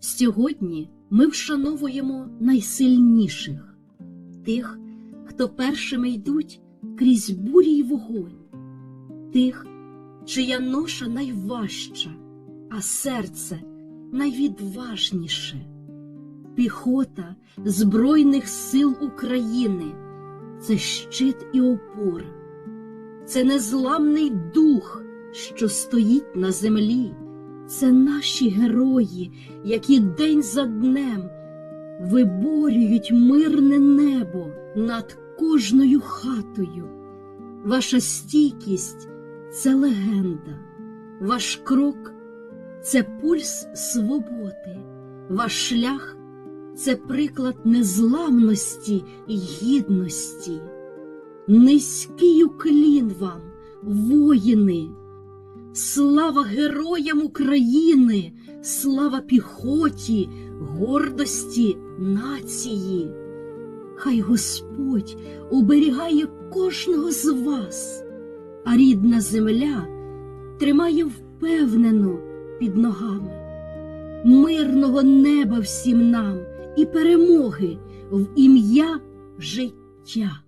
Сьогодні ми вшановуємо найсильніших, тих, хто першими йдуть крізь бурі й вогонь, тих, чия ноша найважча, а серце найвідважніше. Піхота Збройних сил України це щит і опора, це незламний дух, що стоїть на землі. Це наші герої, які день за днем виборюють мирне небо над кожною хатою. Ваша стійкість це легенда, ваш крок це пульс свободи, ваш шлях це приклад незламності і гідності. Низький уклін вам, воїни! Слава героям України, слава піхоті, гордості нації. Хай Господь оберігає кожного з вас, а рідна земля тримає впевнено під ногами. Мирного неба всім нам і перемоги в ім'я життя.